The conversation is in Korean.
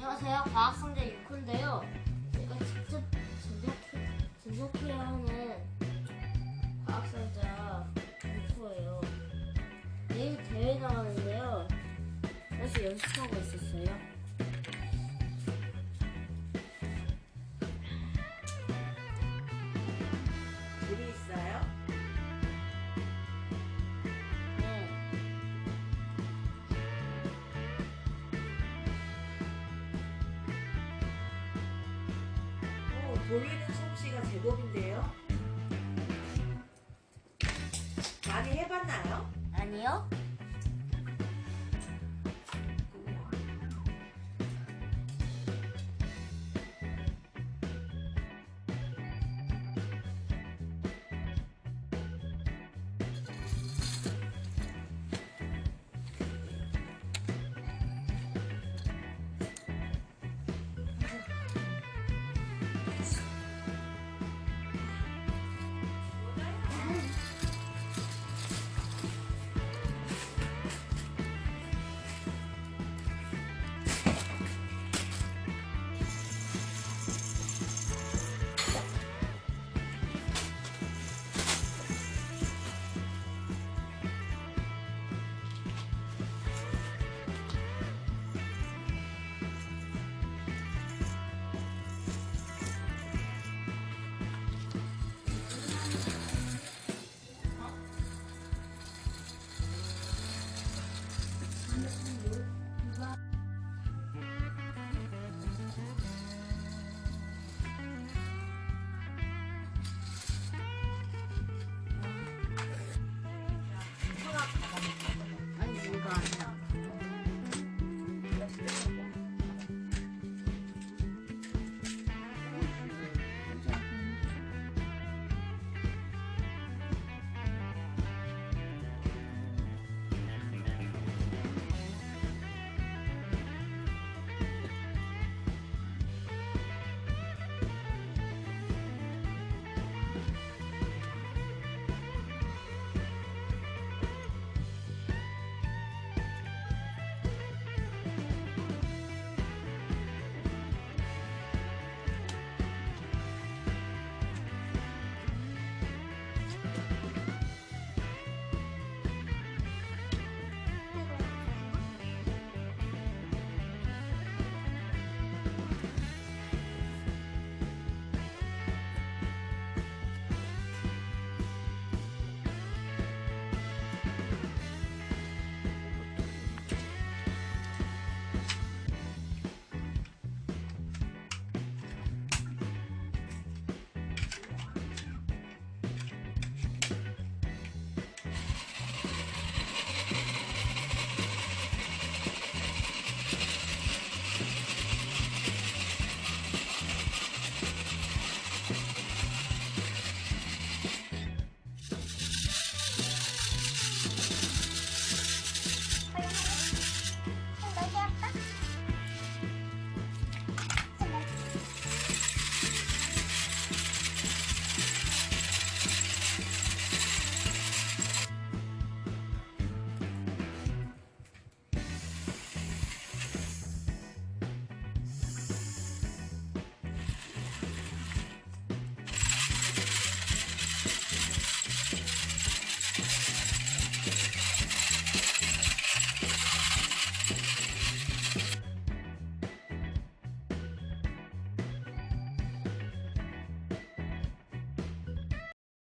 안녕하세요. 과학상자 6호인데요. 제가 직접 제작해, 제작해야 하는 과학상자 6호예요. 내일 대회 나가는데요. 그래서 연습하고 있었어요. 보이는 솜씨가 제법인데요? 많이 해봤나요? 아니요?